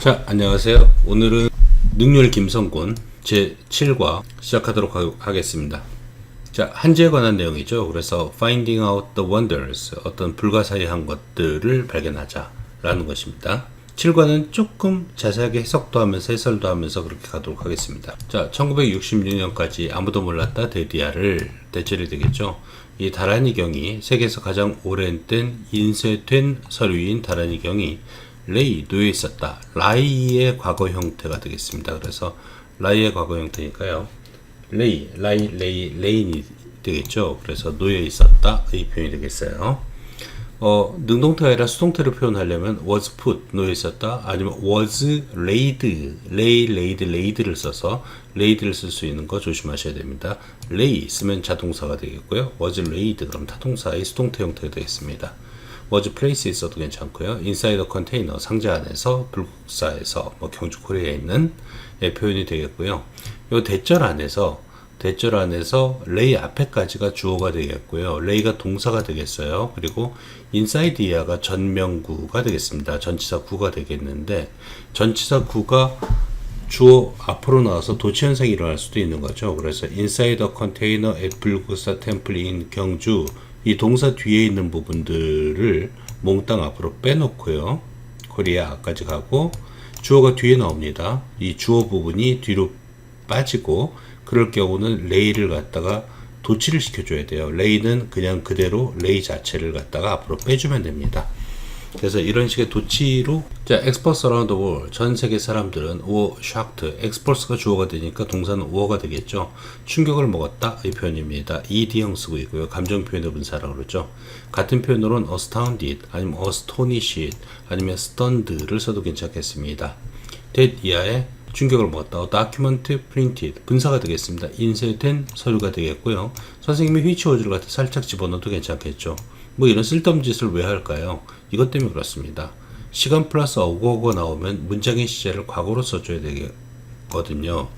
자, 안녕하세요. 오늘은 능률 김성곤 제7과 시작하도록 하- 하겠습니다. 자, 한지에 관한 내용이죠. 그래서 finding out the wonders, 어떤 불가사의한 것들을 발견하자라는 것입니다. 7과는 조금 자세하게 해석도 하면서 해설도 하면서 그렇게 가도록 하겠습니다. 자, 1966년까지 아무도 몰랐다 데디아를 대체를 되겠죠. 이 다란이경이 세계에서 가장 오랜된 인쇄된 서류인 다란이경이 레이 노예 있었다. 라이의 과거 형태가 되겠습니다. 그래서 라이의 과거 형태니까요. 레이, 라이, 레이, 레인이 되겠죠. 그래서 놓여 있었다. 이 표현이 되겠어요. 어, 능동태가 아니라 수동태로 표현하려면 was put, 놓여 있었다. 아니면 was laid, lay, laid, laid를 써서 laid를 쓸 수 있는 거 조심하셔야 됩니다. lay 쓰면 자동사가 되겠고요. was laid 그럼 타동사의 수동태 형태가 되겠습니다. Was place 있어도 괜찮고요. a container 상자 안에서 불국사에서 뭐 경주 코리아에 있는 예, 표현이 되겠고요. 요 대절 안에서 대절 안에서 레이 앞에까지가 주어가 되겠고요. 레이가 동사가 되겠어요. 그리고 인사이드 이하가 전명구가 되겠습니다. 전치사 구가 되겠는데 전치사 구가 주어 앞으로 나와서 도치 현상이 일어날 수도 있는 거죠. 그래서 a container at 불국사 temple in 경주 이 동사 뒤에 있는 부분들을 몽땅 앞으로 빼놓고요. 코리아까지 가고 주어가 뒤에 나옵니다. 이 주어 부분이 뒤로 빠지고 그럴 경우는 레이를 갖다가 도치를 시켜줘야 돼요. 레이는 그냥 그대로 레이 자체를 갖다가 앞으로 빼주면 됩니다. 그래서 이런 식의 도치로 자 experts around the world 전 세계 사람들은 were shocked experts가 주어가 되니까 동사는 were가 되겠죠 충격을 먹었다 이 표현입니다 ed형 쓰고 있고요 감정 표현의 분사라고 그러죠 같은 표현으로는 astounded 아니면 astonished 아니면 stunned를 써도 괜찮겠습니다 that 이하의 충격을 먹었다. document printed 분사가 되겠습니다. 인쇄된 서류가 되겠고요. 선생님이 휘치워즈를 갖다 살짝 집어넣어도 괜찮겠죠. 뭐 이런 쓸데없는 짓을 왜 할까요? 이것 때문에 그렇습니다. 시간 플러스 어고어고 나오면 문장의 시제를 과거로 써줘야 되거든요.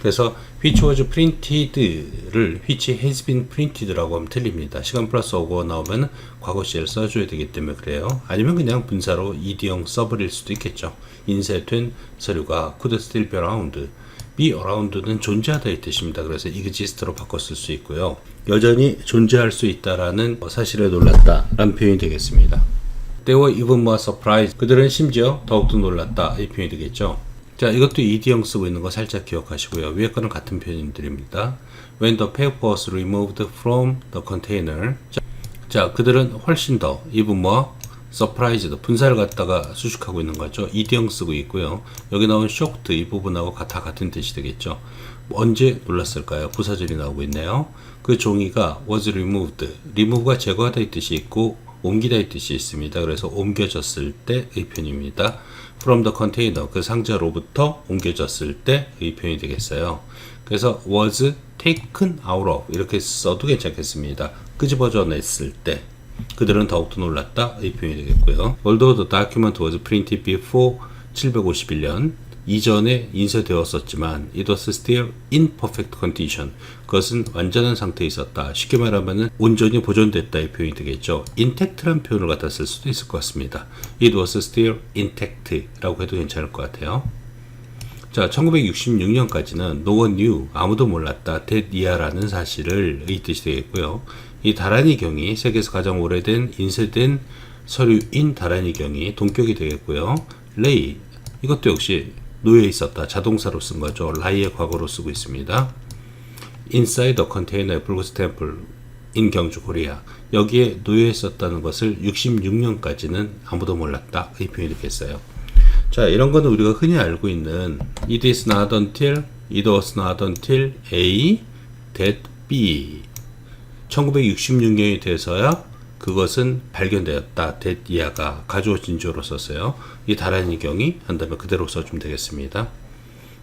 그래서 which was printed를 which has been printed라고 하면 틀립니다. 시간 플러스 어고 나오면 과거 시제를 써줘야 되기 때문에 그래요. 아니면 그냥 분사로 ed형 써버릴 수도 있겠죠. 인쇄된 서류가 could still be around. Be around는 존재하다 이 뜻입니다. 그래서 exist로 바꿨을 수 있고요. 여전히 존재할 수 있다라는 사실에 놀랐다라는 표현이 되겠습니다. They were even more surprised. 그들은 심지어 더욱더 놀랐다 이 표현이 되겠죠. 자, 이것도 ED형 쓰고 있는 거 살짝 기억하시고요. 위에 거는 같은 표현들입니다. When the paper was removed from the container. 자, 자, 그들은 훨씬 더 even more surprised 분사를 갖다가 수식하고 있는 거죠. ED형 쓰고 있고요. 여기 나온 shocked 이 부분하고 다 같은 뜻이 되겠죠. 언제 놀랐을까요? 부사절이 나오고 있네요. 그 종이가 was removed. remove가 제거하다 이 뜻이 있고 옮기다 이 뜻이 있습니다. 그래서 옮겨졌을 때의 표현입니다. from the container 그 상자로부터 옮겨졌을 때의 표현이 되겠어요. 그래서 was taken out of 이렇게 써도 괜찮겠습니다. 끄집어져 냈을 때 그들은 더욱더 놀랐다 이 표현이 되겠고요. Although the document was printed before 751년 이전에 인쇄되었었지만 it was still in perfect condition. 그것은 완전한 상태에 있었다. 쉽게 말하면 온전히 보존됐다 이 표현이 되겠죠. intact란 표현을 갖다 쓸 수도 있을 것 같습니다. it was still intact라고 해도 괜찮을 것 같아요. 자, 1966년까지는 no one knew 아무도 몰랐다 이하라는 사실을 이 뜻이 되겠고요. 이 다란이 경이 세계에서 가장 오래된 인쇄된 서류인 다란이 경이 동격이 되겠고요. 레이 이것도 역시 놓여 있었다 자동사로 쓴 거죠. 라이의 과거로 쓰고 있습니다. inside the container 불구스 템플 in 경주 코리아 여기에 놓여 있었다는 것을 66년까지는 아무도 몰랐다 이 표현이 되겠어요. 자 이런 거는 우리가 흔히 알고 있는 it is not until it was not until A that B 1966년이 돼서야 그것은 발견되었다. that 이하가 가주어진 주어로 썼어요. 이 다란이 경이 한다면 그대로 써주면 되겠습니다.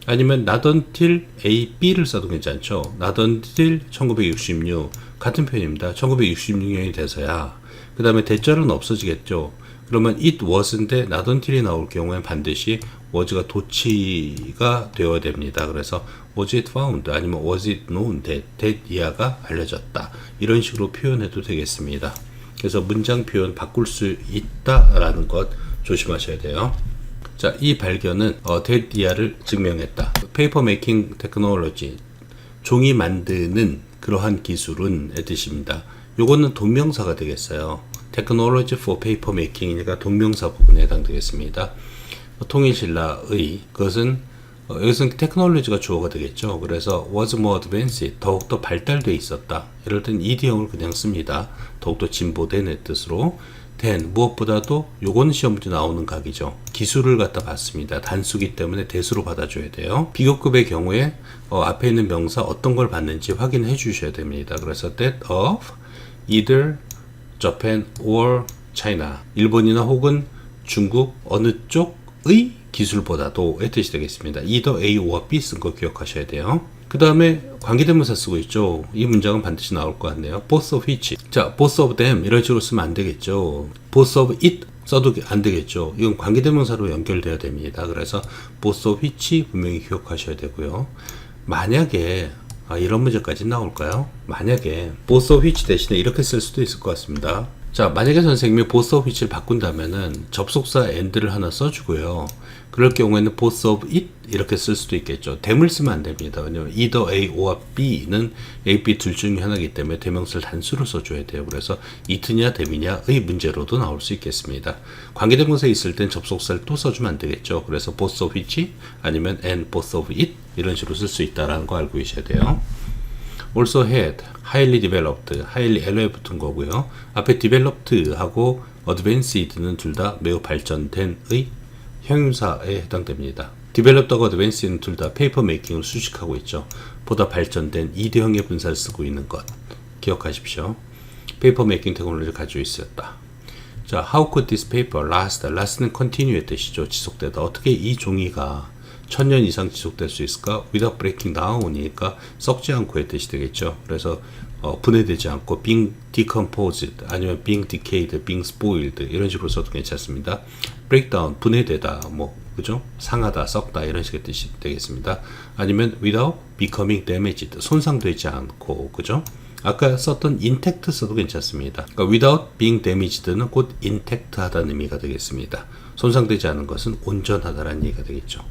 아니면 not until A, B를 써도 괜찮죠. not until 1966 같은 표현입니다. 1966년이 돼서야 그 다음에 대절은 없어지겠죠. 그러면 it was인데 until이 나올 경우엔 반드시 was가 도치가 되어야 됩니다. 그래서 was it found 아니면 was it known that, that 이하가 알려졌다. 이런 식으로 표현해도 되겠습니다. 그래서 문장 표현 바꿀 수 있다라는 것 조심하셔야 돼요. 자, 이 발견은 어, 데디아를 증명했다. 페이퍼 메이킹 테크놀로지 종이 만드는 그러한 기술은 의 뜻입니다. 요거는 동명사가 되겠어요. Technology for Paper Making이니까 동명사 부분에 해당되겠습니다. 통일신라의 그것은 어, 여기서는 테크놀로지가 주어가 되겠죠. 그래서 was more advanced 더욱더 발달돼 있었다. 이럴 땐 이디형을 그냥 씁니다. 더욱더 진보된 뜻으로 than 무엇보다도 요거는 시험 문제 나오는 각이죠. 기술을 갖다 봤습니다. 단수기 때문에 대수로 받아줘야 돼요. 비교급의 경우에 어, 앞에 있는 명사 어떤 걸 봤는지 확인해 주셔야 됩니다. 그래서 that of either Japan or China 일본이나 혹은 중국 어느 쪽의 기술보다도의 뜻이 되겠습니다. either A와 B 쓴 거 기억하셔야 돼요. 그 다음에 관계대명사 쓰고 있죠. 이 문장은 반드시 나올 것 같네요. both of which. 자, both of them 이런 식으로 쓰면 안 되겠죠. both of it 써도 안 되겠죠. 이건 관계대명사로 연결돼야 됩니다. 그래서 both of which 분명히 기억하셔야 되고요. 만약에 아, 이런 문제까지 나올까요? 만약에 both of which 대신에 이렇게 쓸 수도 있을 것 같습니다. 자, 만약에 선생님이 both of which를 바꾼다면은 접속사 and를 하나 써주고요. 그럴 경우에는 both of it 이렇게 쓸 수도 있겠죠. 댐을 쓰면 안 됩니다. 왜냐면 either A or B는 A, B 둘 중에 하나이기 때문에 대명사를 단수로 써줘야 돼요. 그래서 it냐 댐이냐의 문제로도 나올 수 있겠습니다. 관계대명사 있을 땐 접속사를 또 써주면 안 되겠죠. 그래서 both of which 아니면 and both of it 이런 식으로 쓸 수 있다라는 거 알고 계셔야 돼요. Also had, highly developed, highly L에 붙은 거고요. 앞에 developed 하고 advanced는 둘 다 매우 발전된의 형용사에 해당됩니다. developed하고 advanced는 둘 다 페이퍼 메이킹을 수식하고 있죠. 보다 발전된 이대형의 분사를 쓰고 있는 것 기억하십시오. 페이퍼 메이킹 테크놀로지를 가지고 있었다. 자, how could this paper last? last는 continue의 뜻이죠. 지속되다. 어떻게 이 종이가 천년 이상 지속될 수 있을까? without breaking down이니까 썩지 않고의 뜻이 되겠죠. 그래서 어, 분해되지 않고 being decomposed 아니면 being decayed, being spoiled 이런 식으로 써도 괜찮습니다. breakdown 분해되다 뭐 그죠? 상하다, 썩다 이런 식의 뜻이 되겠습니다. 아니면 without becoming damaged 손상되지 않고 그죠? 아까 썼던 intact 써도 괜찮습니다. 그러니까 without being damaged는 곧 intact 하다는 의미가 되겠습니다. 손상되지 않은 것은 온전하다라는 얘기가 되겠죠.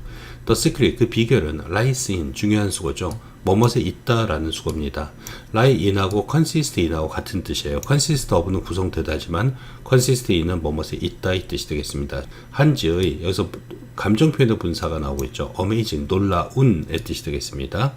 The secret, 그 비결은 in, 중요한 수거죠. 뭐뭇에 있다라는 수거입니다. lie in하고 consist in하고 같은 뜻이에요. consist of는 구성되다지만 consist in은 뭐뭇에 있다 이 뜻이 되겠습니다. 한지의 여기서 감정 표현의 분사가 나오고 있죠. amazing, 놀라운의 뜻이 되겠습니다.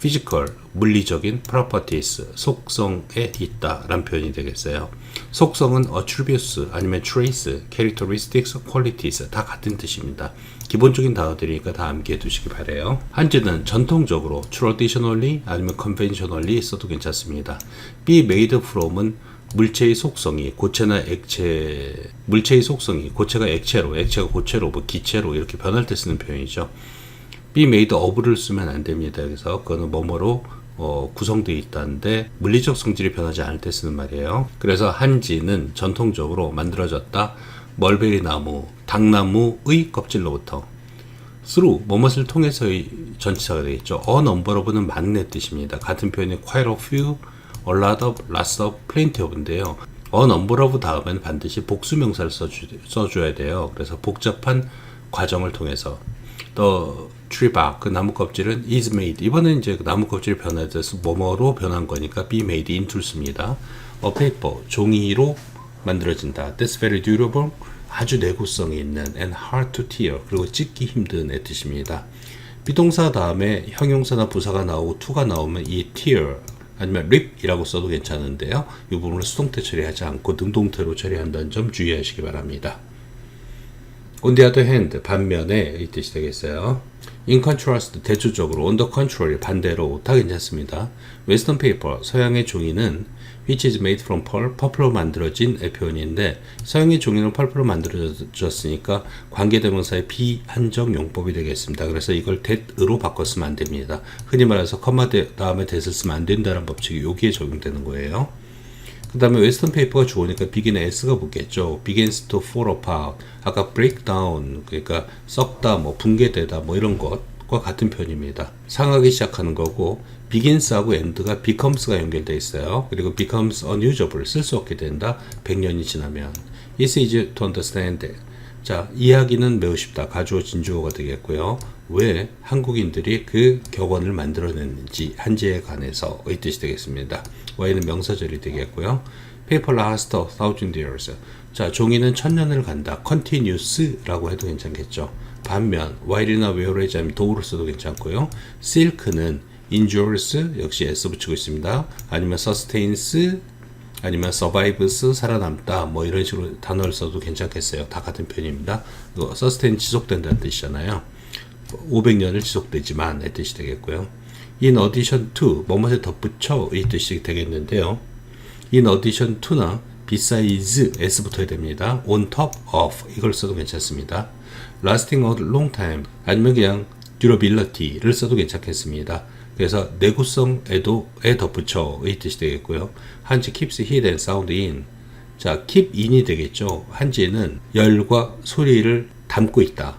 Physical, 물리적인 properties, 속성에 있다 라는 표현이 되겠어요. 속성은 attributes 아니면 traits, characteristics, qualities 다 같은 뜻입니다. 기본적인 단어들이니까 다 암기해 두시기 바래요. 한지는 전통적으로 traditionally 아니면 conventionally 써도 괜찮습니다. be made from은 물체의 속성이 고체나 액체 물체의 속성이 고체가 액체로 액체가 고체로 뭐 기체로 이렇게 변할 때 쓰는 표현이죠. Be made of를 쓰면 안 됩니다. 그래서 그거는 뭐뭐로 어, 구성되어 있다는데 물리적 성질이 변하지 않을 때 쓰는 말이에요. 그래서 한지는 전통적으로 만들어졌다. 멀베리 나무, 당나무의 껍질로부터 through 뭐뭇을 통해서의 전치사가 되겠죠. a number of는 많은 뜻입니다. 같은 표현이 quite a few, a lot of, lots of, plenty of인데요. a number of 다음에는 반드시 복수 명사를 써주, 써줘야 돼요. 그래서 복잡한 과정을 통해서 또 tree 그 나무 껍질은 is made 이번엔 이제 그 나무 껍질이 변화돼서 뭐뭐로 변한 거니까 be made into 씁니다. a paper 종이로 만들어진다. That's very durable. 아주 내구성이 있는 and hard to tear 그리고 찢기 힘든의 뜻입니다. 비동사 다음에 형용사나 부사가 나오고 to가 나오면 이 tear 아니면 rip이라고 써도 괜찮은데요. 이 부분을 수동태 처리하지 않고 능동태로 처리한다는 점 주의하시기 바랍니다. On the other hand, 반면에 이 뜻이 되겠어요. In contrast, 대조적으로, under control, 반대로 다 괜찮습니다. Western paper, 서양의 종이는 which is made from pearl, 퍼플로 만들어진 의 표현인데 서양의 종이는 펄프로 만들어졌으니까 관계대명사의 비한정 용법이 되겠습니다. 그래서 이걸 that으로 바꿨으면 안 됩니다. 흔히 말해서 컴마 다음에 that을 쓰면 안 된다는 법칙이 여기에 적용되는 거예요. 그 다음에 웨스턴 페이퍼가 주어니까 비긴에 s가 붙겠죠. to fall apart. 아까 down 그러니까 썩다 뭐 붕괴되다 뭐 이런 것과 같은 표현입니다. 상하기 시작하는 거고 begins하고 end가 becomes가 연결되어 있어요. 그리고 becomes unusable 쓸 수 없게 된다. 100년이 지나면 It's easy to understand 자, 이야기는 매우 쉽다. 가주어 진주어가 되겠고요. 왜 한국인들이 그 격언을 만들어냈는지 한지에 관해서 의 뜻이 되겠습니다. Y는 명사절이 되겠고요. People last a thousand years. 자, 종이는 천년을 간다. continuous라고 해도 괜찮겠죠. 반면 while이나 wear에 자면 도구로 써도 괜찮고요. silk는 endures 역시 s 붙이고 있습니다. 아니면 sustains 아니면 survives 살아남다 뭐 이런 식으로 단어를 써도 괜찮겠어요. 다 같은 표현입니다. sustain 지속된다는 뜻이잖아요. 500년을 지속되지만 의 뜻이 되겠고요. in addition to 뭐뭐에 덧붙여 이 뜻이 되겠는데요. in addition to나 besides s 붙어야 됩니다. on top of 이걸 써도 괜찮습니다. lasting a long time 아니면 그냥 durability를 써도 괜찮겠습니다. 그래서 내구성에도 에 덧붙여 이 뜻이 되겠고요. 한지 keeps heat and sound in. 자, keep in이 되겠죠. 한지는 열과 소리를 담고 있다.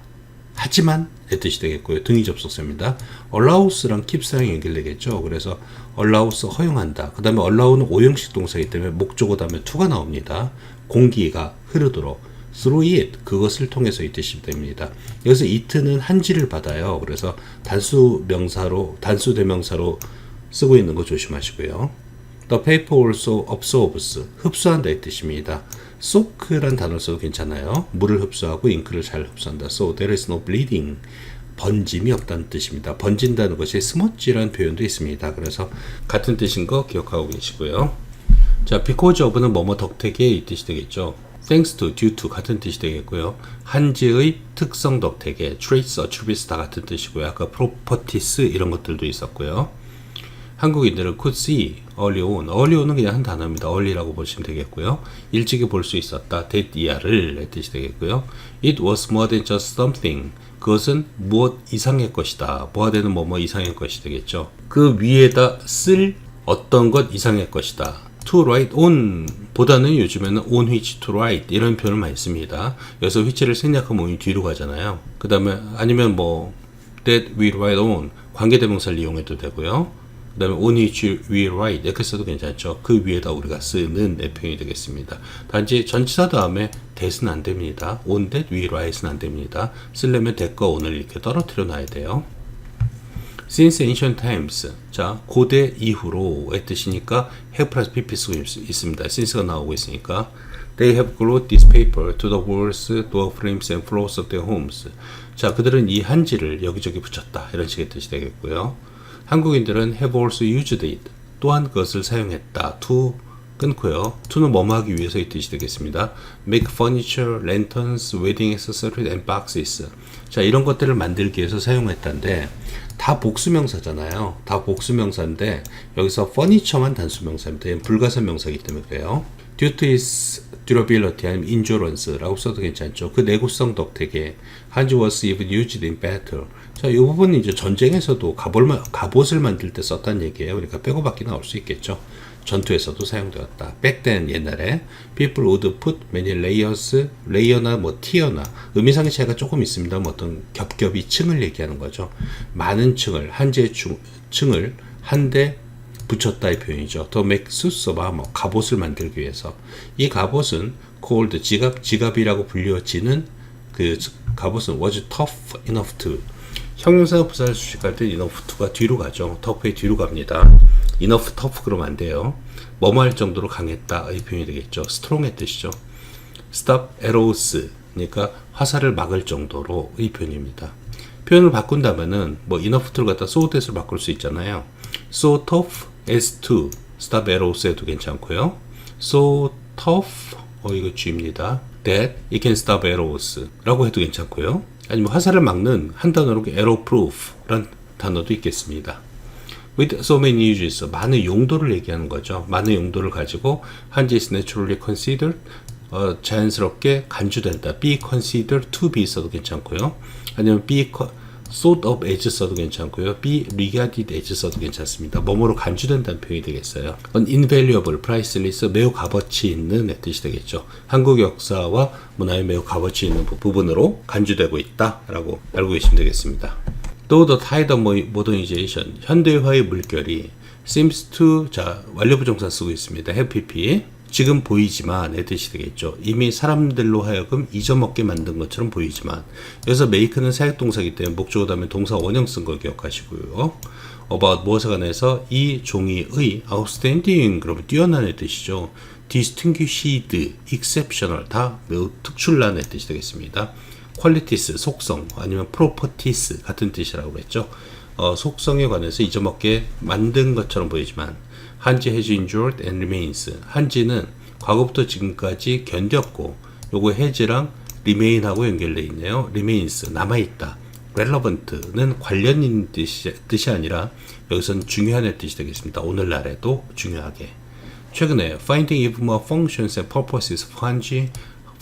하지만 의 뜻이 되겠고요. 등위 접속사입니다. allows랑 keeps랑 연결되겠죠. 그래서 allows 허용한다. 그 다음에 allow는 오형식 동사이기 때문에 목적어 다음에 to가 나옵니다. 공기가 흐르도록 through it 그것을 통해서 이 뜻이 됩니다. 여기서 it는 한지를 받아요. 그래서 단수 명사로 단수 대명사로 쓰고 있는 거 조심하시고요. The paper also absorbs 흡수한다 이 뜻입니다. soak란 단어를 써도 괜찮아요. 물을 흡수하고 잉크를 잘 흡수한다. So there is no bleeding. 번짐이 없다는 뜻입니다. 번진다는 것이 스머지라는 표현도 있습니다. 그래서 같은 뜻인 거 기억하고 계시고요. 자, because of는 뭐뭐 덕택에 이 뜻이 되겠죠. Thanks to, due to 같은 뜻이 되겠고요. 한지의 특성 덕택에 traits, attributes 다 같은 뜻이고요. 아까 properties 이런 것들도 있었고요. 한국인들은 could see early on. early on은 그냥 한 단어입니다. early라고 보시면 되겠고요. 일찍이 볼 수 있었다. that year를 뜻이 되겠고요. it was more than just something. 그것은 무엇 이상의 것이다. 뭐가 되는 뭐뭐 이상의 것이 되겠죠. 그 위에다 쓸 어떤 것 이상의 것이다. To write on 보다는 요즘에는 on which to write 이런 표현을 많이 씁니다. 여기서 which를 생략하면 뒤로 가잖아요. 그 다음에 아니면 뭐 that we write on 관계대명사를 이용해도 되고요. 그 다음에 on which we write 이렇게 써도 괜찮죠. 그 위에다 우리가 쓰는 내 표현이 되겠습니다. 단지 전치사 다음에 that은 안 됩니다. on that we write는 안 됩니다. 쓰려면 that과 on을 이렇게 떨어뜨려 놔야 돼요. Since ancient times. 자, 고대 이후로의 뜻이니까 have plus pp 쓰고 있- 있습니다. since가 나오고 있으니까. They have glued this paper to the walls, door frames and floors of their homes. 자, 그들은 이 한지를 여기저기 붙였다. 이런 식의 뜻이 되겠고요. 한국인들은 have also used it. 또한 그것을 사용했다. to 끊고요. to는 뭐뭐 하기 위해서의 뜻이 되겠습니다. make furniture, lanterns, wedding accessories and boxes. 자, 이런 것들을 만들기 위해서 사용했다는데 다 복수명사잖아요. 다 복수명사인데 여기서 furniture만 단수명사입니다. 불가사 명사이기 때문에 그래요. due to its durability 아니면 endurance라고 써도 괜찮죠. 그 내구성 덕택에 was even used in battle. 자, 이 부분은 이제 전쟁에서도 갑옷, 갑옷을 만들 때 썼다는 얘기예요. 그러니까 빼고밖에 나올 수 있겠죠. 전투에서도 사용되었다. back then 옛날에 people would put many layers, 레이어나 뭐 티어나 의미상의 차이가 조금 있습니다. 뭐 어떤 겹겹이 층을 얘기하는 거죠. 많은 층을 한재 층을 한데 붙였다의 표현이죠. Suits of armor, 갑옷을 만들기 위해서. 이 갑옷은 called 지갑, 지갑이라고 불려지는 그 갑옷은 was tough enough to. 형용사 부사를 수식할 때 enough to가 뒤로 가죠. tough의 뒤로 갑니다. enough tough 그러면 안 돼요. 뭐뭐 할 정도로 강했다의 표현이 되겠죠. strong의 뜻이죠. stop arrows 그러니까 화살을 막을 정도로의 표현입니다. 표현을 바꾼다면은 뭐 enough to를 갖다 so that을 바꿀 수 있잖아요. so tough as to stop arrows에도 괜찮고요. so tough 어 이거 G입니다. that it can stop arrows라고 해도 괜찮고요. 아니면 화살을 막는 한 단어로 arrow proof란 단어도 있겠습니다. with so many uses 많은 용도를 얘기하는 거죠. 많은 용도를 가지고 한지 is naturally considered 어, 자연스럽게 간주된다. be considered to be 써도 괜찮고요. 아니면 be thought of as 써도 괜찮고요. be regarded as 써도 괜찮습니다. 뭐뭐로 간주된다는 표현이 되겠어요. invaluable, priceless, 매우 값어치 있는 의 뜻이 되겠죠. 한국 역사와 문화에 매우 값어치 있는 부- 부분으로 간주되고 있다라고 알고 계시면 되겠습니다. 또 the tide of modernization 현대화의 물결이 seems to 자 완료 부정사 쓰고 있습니다. have pp 지금 보이지만 의 뜻이 되겠죠. 이미 사람들로 하여금 잊어먹게 만든 것처럼 보이지만 여기서 make는 사역 동사이기 때문에 목적어 다음에 동사 원형 쓴걸 기억하시고요. about 무엇에 관해서 이 종이의 outstanding 그러면 뛰어난의 뜻이죠. distinguished, exceptional 다 매우 특출난의 뜻이 되겠습니다. qualities 속성 아니면 properties 같은 뜻이라고 그랬죠. 어, 속성에 관해서 잊어먹게 만든 것처럼 보이지만 한지 has endured and remains 한지는 과거부터 지금까지 견뎠고 요거 has랑 remain하고 연결되어 있네요. remains 남아있다. relevant는 관련 있는 뜻이, 뜻이 아니라 여기서는 중요한 뜻이 되겠습니다. 오늘날에도 중요하게. 최근에 finding even more functions and purposes for 한지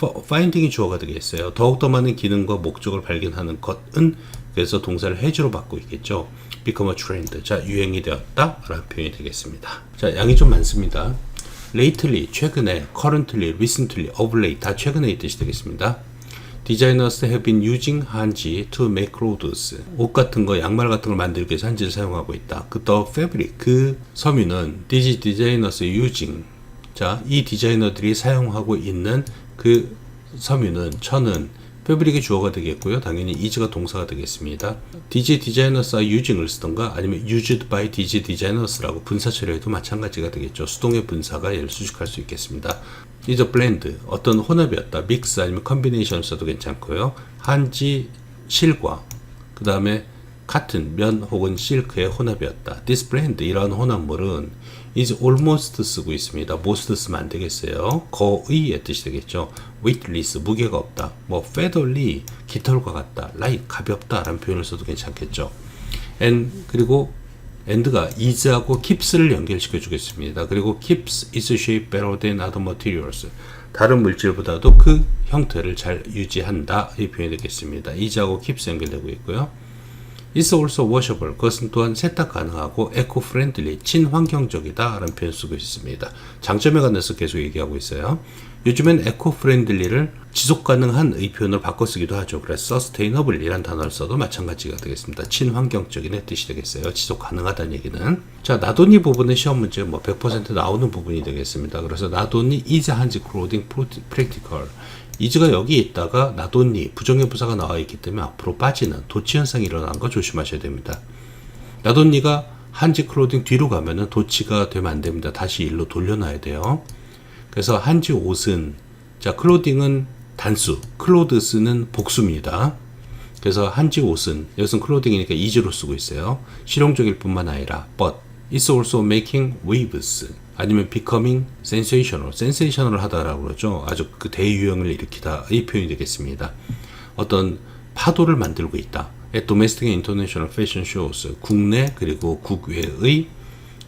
finding이 주어가 되겠어요. 더욱더 많은 기능과 목적을 발견하는 것은 그래서 동사를 해주로 받고 있겠죠. become a trend. 자, 유행이 되었다. 라는 표현이 되겠습니다. 자, 양이 좀 많습니다. lately, 최근에, currently, recently, of late, 다 최근에 이 뜻이 되겠습니다. Designers have been using 한지 to make clothes. 옷 같은 거, 양말 같은 걸 만들기 위해서 한지를 사용하고 있다. 그 the fabric, 그 섬유는 these designers using. 자, 이 디자이너들이 사용하고 있는 그 섬유는, 천은 패브릭이 주어가 되겠고요. 당연히 is가 동사가 되겠습니다. DJ designers are using을 쓰던가 아니면 used by DJ designers라고 분사 처리해도 마찬가지가 되겠죠. 수동의 분사가 얘를 수식할 수 있겠습니다. is a blend 어떤 혼합이었다. mix 아니면 combination 써도 괜찮고요. 한지 실과 그 다음에 같은 면 혹은 실크의 혼합이었다. This blend 이러한 혼합물은 is almost 쓰고 있습니다. most 쓰면 안 되겠어요. 거의의 뜻이 되겠죠. weightless 무게가 없다. 뭐 featherly 깃털과 같다. light 가볍다 라는 표현을 써도 괜찮겠죠. and 그리고 and가 is하고 keeps를 연결시켜 주겠습니다. 그리고 keeps its shape better than other materials. 다른 물질보다도 그 형태를 잘 유지한다. 이 표현이 되겠습니다. is하고 keeps 연결되고 있고요. Is also washable. 그것은 또한 세탁 가능하고 eco-friendly, 친환경적이다. 라는 표현 쓰고 있습니다. 장점에 관해서 계속 얘기하고 있어요. 요즘엔 eco-friendly를 지속 가능한 의 표현으로 바꿔 쓰기도 하죠. 그래서 sustainable 이란 단어를 써도 마찬가지가 되겠습니다. 친환경적인의 뜻이 되겠어요. 지속 가능하다는 얘기는. 자, 나돈이 부분은 시험 문제 뭐 100% 나오는 부분이 되겠습니다. 그래서 나돈이 is 한지 clothing practical. 이즈가 여기 있다가 나돈니 부정의 부사가 나와 있기 때문에 앞으로 빠지는 도치 현상이 일어나는 거 조심하셔야 됩니다. 나돈니가 한지 클로딩 뒤로 가면은 도치가 되면 안 됩니다. 다시 일로 돌려놔야 돼요. 그래서 한지 옷은 자 클로딩은 단수, 클로드스는 복수입니다. 그래서 한지 옷은 여기서는 클로딩이니까 이즈로 쓰고 있어요. 실용적일 뿐만 아니라 but it's also making waves 아니면 becoming sensational, sensational 하다라고 그러죠. 아주 그 대유행을 일으키다 이 표현이 되겠습니다. 어떤 파도를 만들고 있다. at domestic and international fashion shows 국내 그리고 국외의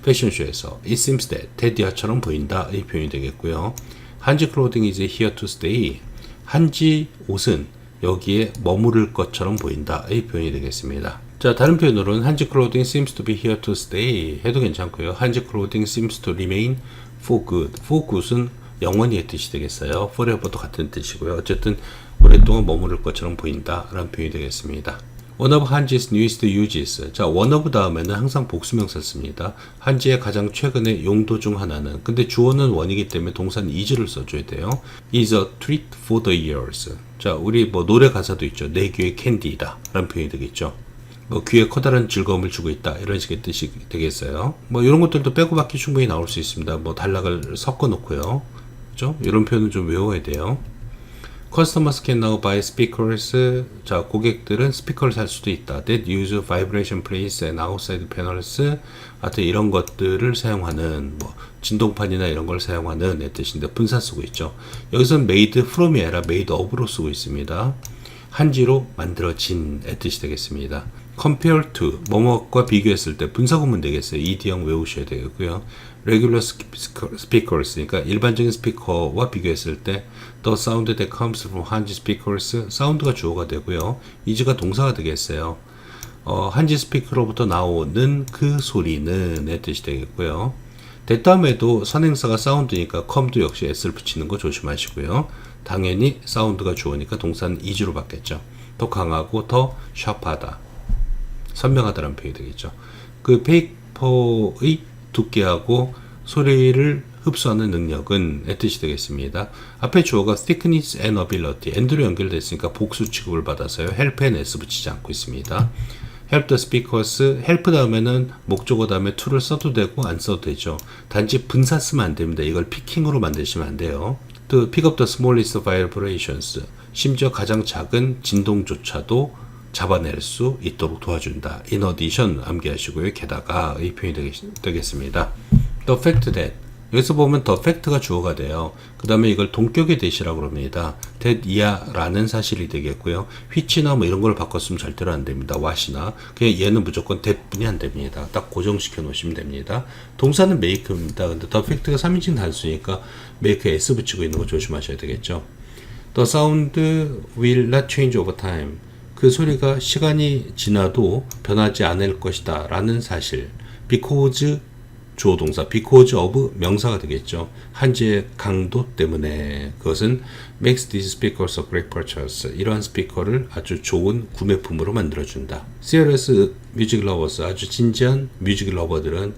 패션쇼에서 it seems that 테디아처럼 보인다 이 표현이 되겠고요. 한지 clothing is here to stay. 한지 옷은 여기에 머무를 것처럼 보인다 이 표현이 되겠습니다. 자, 다른 표현으로는 한지 clothing seems to be here to stay 해도 괜찮고요. 한지 clothing seems to remain for good. for good은 영원히의 뜻이 되겠어요. forever도 같은 뜻이고요. 어쨌든 오랫동안 머무를 것처럼 보인다 라는 표현이 되겠습니다. One of 한지's newest uses. 자, one of 다음에는 항상 복수명사 씁니다. 한지의 가장 최근의 용도 중 하나는 근데 주어는 원이기 때문에 동사는 is를 써줘야 돼요. is a treat for the ears. 자, 우리 뭐 노래 가사도 있죠. 내 귀에 캔디이다 라는 표현이 되겠죠. 뭐 귀에 커다란 즐거움을 주고 있다 이런 식의 뜻이 되겠어요. 뭐 이런 것들도 빼고 받기 충분히 나올 수 있습니다. 뭐 단락을 섞어 놓고요. 그죠? 이런 표현은 좀 외워야 돼요. Customers can now buy speakers. 자, 고객들은 스피커를 살 수도 있다. That use vibration plates and outside panels. 하여튼 이런 것들을 사용하는 뭐 진동판이나 이런 걸 사용하는 의 뜻인데 분사 쓰고 있죠. 여기서는 made from이 아니라 made of로 쓰고 있습니다. 한지로 만들어진의 뜻이 되겠습니다. Compare to 뭐뭐과 비교했을 때 분사구문 되겠어요. 이 D형 외우셔야 되겠고요. regular speakers 그러니까 일반적인 스피커와 비교했을 때 the sound that comes from 한지 speakers 사운드가 주어가 되고요. is가 동사가 되겠어요. 어, 한지 스피커로부터 나오는 그 소리는의 뜻이 되겠고요. 대다음에도 선행사가 사운드니까 come도 역시 s를 붙이는 거 조심하시고요. 당연히 사운드가 주어니까 동사는 is로 받겠죠. 더 강하고 더 샤프하다. 선명하다는 표현이 되겠죠. 그 페이퍼의 두께하고 소리를 흡수하는 능력은 의 뜻이 되겠습니다. 앞에 주어가 thickness and ability, and로 연결됐으니까 복수 취급을 받아서요. help and s 붙이지 않고 있습니다. help the speakers, help 다음에는 목적어 다음에 to를 써도 되고 안 써도 되죠. 단지 분사 쓰면 안 됩니다. 이걸 피킹으로 만드시면 안 돼요. to pick up the smallest vibrations, 심지어 가장 작은 진동조차도 잡아낼 수 있도록 도와준다. In addition 암기하시고요. 게다가 이 표현이 되겠, 되겠 습니다. The fact that 여기서 보면 the fact가 주어가 돼요. 그 다음에 이걸 동격의 대시라고 합니다. that 이하라는 사실이 되겠고요. which나 뭐 이런 걸 바꿨으면 절대로 안 됩니다. what이나 그냥 얘는 무조건 that뿐이 안 됩니다. 딱 고정시켜 놓으시면 됩니다. 동사는 make입니다. 근데 the fact가 3인칭 단수니까 make s 붙이고 있는 거 조심하셔야 되겠죠. The sound will not change over time. 그 소리가 시간이 지나도 변하지 않을 것이다 라는 사실. because 주어 동사 because of 명사가 되겠죠. 한지의 강도 때문에 그것은 makes these speakers a great purchase. 이러한 스피커를 아주 좋은 구매품으로 만들어준다. serious music lovers 아주 진지한 뮤직 러버들은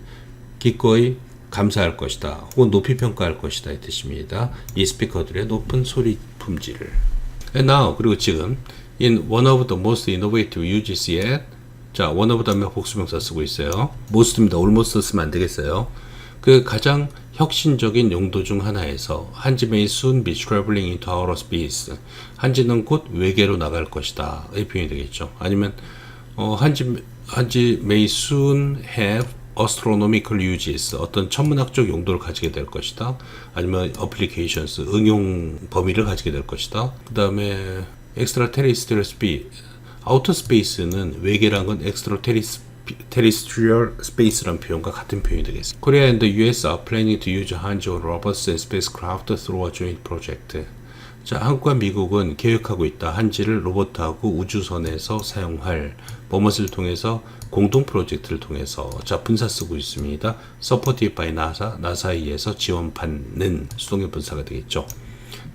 기꺼이 감사할 것이다. 혹은 높이 평가할 것이다. 이 뜻입니다. 이 스피커들의 높은 소리 품질을. And now 그리고 지금 in one of the most innovative uses yet 자, one of 다음에 복수명사 쓰고 있어요. most입니다. almost 쓰면 안 되겠어요. 그 가장 혁신적인 용도 중 하나에서 한지 may soon be traveling into outer space. 한지는 곧 외계로 나갈 것이다. 이 표현이 되겠죠. 아니면 어, 한지 한지 may soon have astronomical uses. 어떤 천문학적 용도를 가지게 될 것이다. 아니면 applications 응용 범위를 가지게 될 것이다. 그 다음에 extraterrestrial speed 아우터 스페이스는 외계란 건 엑스트로 테리스트리얼 스페이스란 표현과 같은 표현이 되겠습니다. Korea and the US are planning to use Hanjo robots and spacecraft through a joint project. 자, 한국과 미국은 계획하고 있다. 한지를 로봇하고 우주선에서 사용할 뭐뭇을 통해서 공동 프로젝트를 통해서 자 분사 쓰고 있습니다. Supported by NASA, 나사에 의해서 지원받는 수동의 분사가 되겠죠.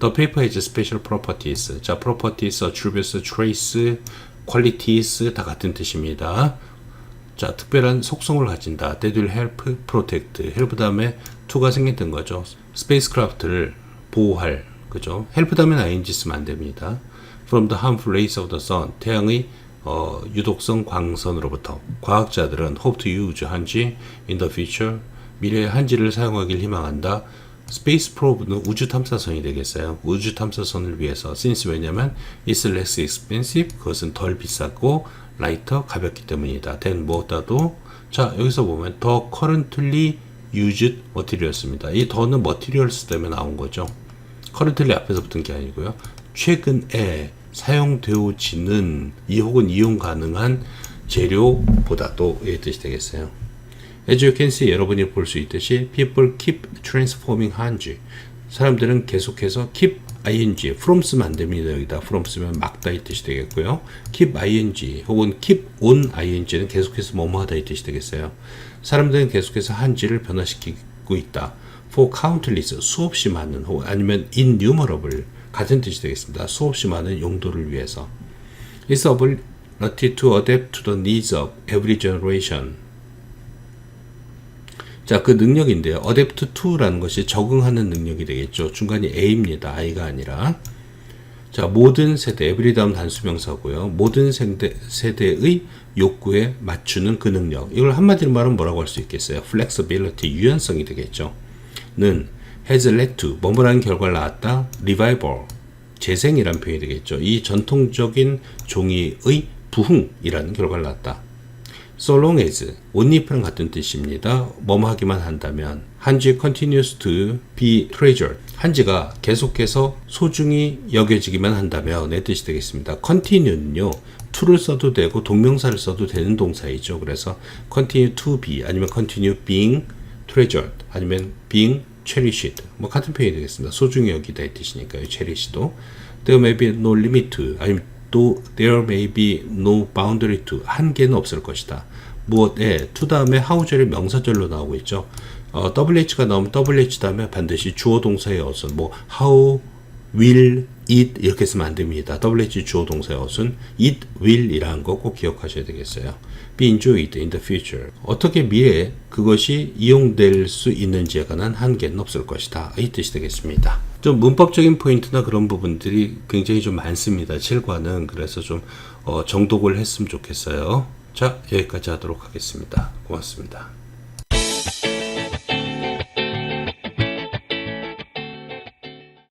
The paper has special properties. 자, properties, attributes, trace, qualities 다 같은 뜻입니다. 자, 특별한 속성을 가진다. That will help protect. help 다음에 to가 생겼던 거죠. spacecraft를 보호할. 그죠? help 다음에 ing 쓰면 안 됩니다. From the harmful rays of the sun. 태양의 어, 유독성 광선으로부터 과학자들은 hope to use 한지 in the future 미래에 한지를 사용하길 희망한다. 스페이스 프로브는 우주 탐사선이 되겠어요. 우주 탐사선을 위해서 since 왜냐면 it's less expensive 그것은 덜 비싸고 lighter 가볍기 때문이다. then 무엇보다도 자 여기서 보면 더 currently used materials입니다. 이 더는 materials 때문에 나온 거죠. currently 앞에서 붙은 게 아니고요. 최근에 사용되어지는 이 혹은 이용 가능한 재료보다도 이 뜻이 되겠어요. As you can see, 여러분이 볼 수 있듯이 people keep transforming 한지. 사람들은 계속해서 keep ing, from 쓰면 안 됩니다. 여기다 from 쓰면 막다 이 뜻이 되겠고요. keep ing 혹은 keep on ing는 계속해서 뭐뭐 하다 이 뜻이 되겠어요. 사람들은 계속해서 한지를 변화시키고 있다. for countless 수없이 많은 혹은 아니면 innumerable 같은 뜻이 되겠습니다. 수없이 많은 용도를 위해서. It's ability to adapt to the needs of every generation. 자, 그 능력인데요. adapt to라는 것이 적응하는 능력이 되겠죠. 중간이 a입니다. i가 아니라. 자, 모든 세대, every 다음 단수명사고요. 모든 세대, 세대의 욕구에 맞추는 그 능력. 이걸 한마디로 말하면 뭐라고 할 수 있겠어요? flexibility, 유연성이 되겠죠. 는 has led to, 뭐뭐라는 결과를 낳았다. revival, 재생이란 표현이 되겠죠. 이 전통적인 종이의 부흥이라는 결과를 낳았다. So long as 옷잎은 같은 뜻입니다. 뭐뭐 하기만 한다면 한지 continues to be treasured 한지가 계속해서 소중히 여겨지기만 한다면 내 뜻이 되겠습니다. continue는요. to를 써도 되고 동명사를 써도 되는 동사이죠. 그래서 continue to be 아니면 continue being treasured 아니면 being cherished 뭐 같은 표현이 되겠습니다. 소중히 여기다 이 뜻이니까요. cherish도 there may be no limit 아니면 또 there may be no boundary to 한계는 없을 것이다. 무엇에 to 다음에 how절이 명사절로 나오고 있죠. 어, WH가 나오면 WH 다음에 반드시 주어 동사에 어선 뭐 how will it 이렇게 쓰면 안 됩니다. WH 주어 동사의 어순 it will이라는 거 꼭 기억하셔야 되겠어요. be enjoyed in the future. 어떻게 미래에 그것이 이용될 수 있는지에 관한 한계는 없을 것이다. 이 뜻이 되겠습니다. 좀 문법적인 포인트나 그런 부분들이 굉장히 좀 많습니다. 7과는 그래서 좀 어, 정독을 했으면 좋겠어요. 자, 여기까지 하도록 하겠습니다. 고맙습니다.